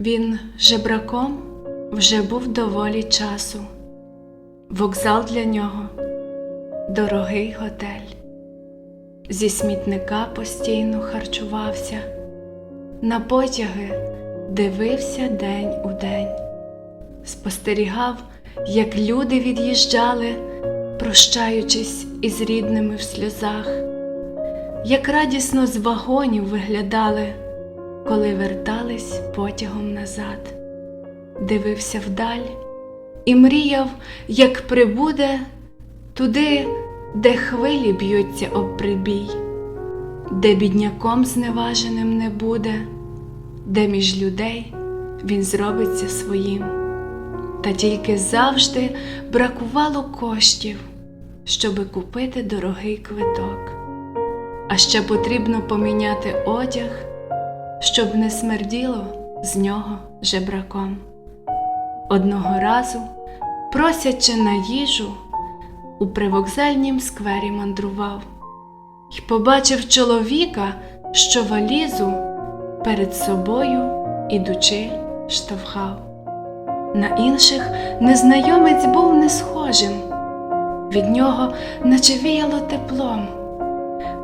Він жебраком вже був доволі часу. Вокзал для нього дорогий готель. Зі смітника постійно харчувався, на потяги дивився день у день, спостерігав, як люди від'їжджали, прощаючись із рідними в сльозах, як радісно з вагонів виглядали, коли вертались потягом назад, дивився вдаль і мріяв, як прибуде туди, де хвилі б'ються об прибій, де бідняком зневаженим не буде, де між людей він зробиться своїм. Та тільки завжди бракувало коштів, щоби купити дорогий квиток. А ще потрібно поміняти одяг, щоб не смерділо з нього жебраком. Одного разу, просячи на їжу, у привокзальнім сквері мандрував І побачив чоловіка, що валізу перед собою ідучи штовхав. На інших незнайомець був не схожим, від нього наче віяло теплом,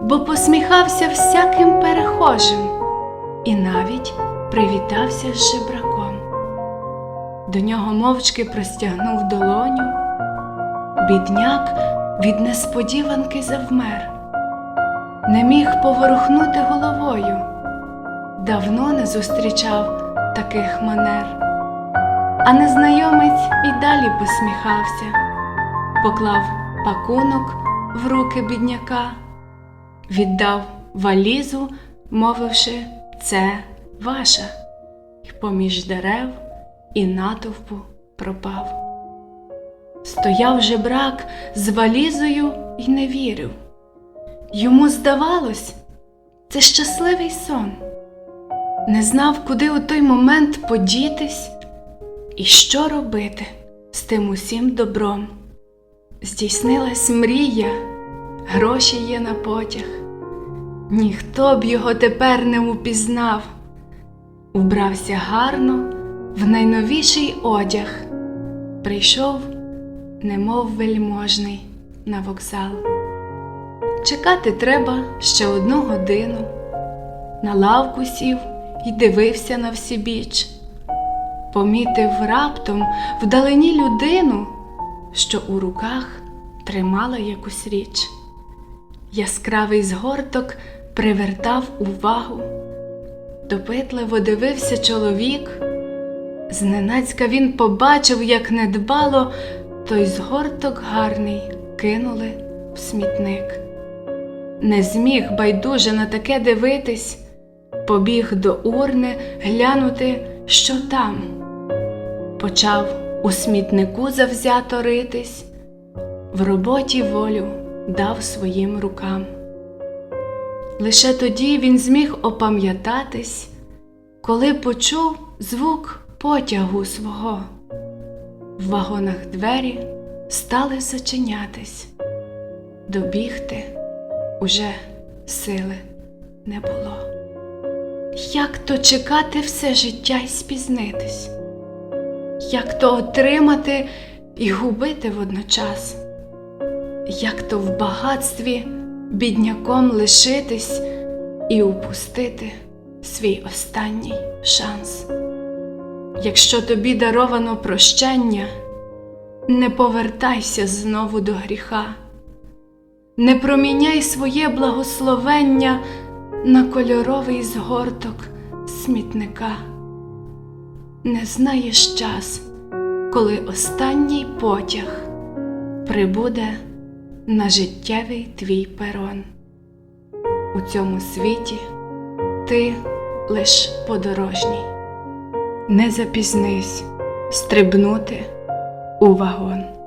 бо посміхався всяким перехожим і навіть привітався з жебраком. До нього мовчки простягнув долоню. Бідняк від несподіванки завмер, не міг поворухнути головою, давно не зустрічав таких манер, а незнайомець і далі посміхався, поклав пакунок в руки бідняка, віддав валізу, мовивши, це ваша, й поміж дерев і натовпу пропав. Стояв жебрак з валізою і не вірив. Йому здавалось, це щасливий сон. Не знав, куди у той момент подітись і що робити з тим усім добром. Здійснилась мрія, гроші є на потяг. Ніхто б його тепер не упізнав. Убрався гарно в найновіший одяг. Прийшов немов вельможний на вокзал. Чекати треба ще одну годину. На лавку сів і дивився на всі біч. Помітив раптом вдалині людину, що у руках тримала якусь річ. Яскравий згорток привертав увагу. Допитливо дивився чоловік. Зненацька він побачив, як недбало той згорток гарний кинули в смітник. Не зміг байдуже на таке дивитись, побіг до урни глянути, що там. Почав у смітнику завзято ритись, в роботі волю дав своїм рукам. Лише тоді він зміг опам'ятатись, коли почув звук потягу свого. В вагонах двері стали зачинятись, добігти уже сили не було. Як то чекати все життя й спізнитись? Як то отримати і губити водночас? Як то в багатстві бідняком лишитись і упустити свій останній шанс? Якщо тобі даровано прощення, не повертайся знову до гріха, не проміняй своє благословення на кольоровий згорток смітника. Не знаєш час, коли останній потяг прибуде на життєвий твій перон. У цьому світі ти лиш подорожній. Не запізнись стрибнути у вагон.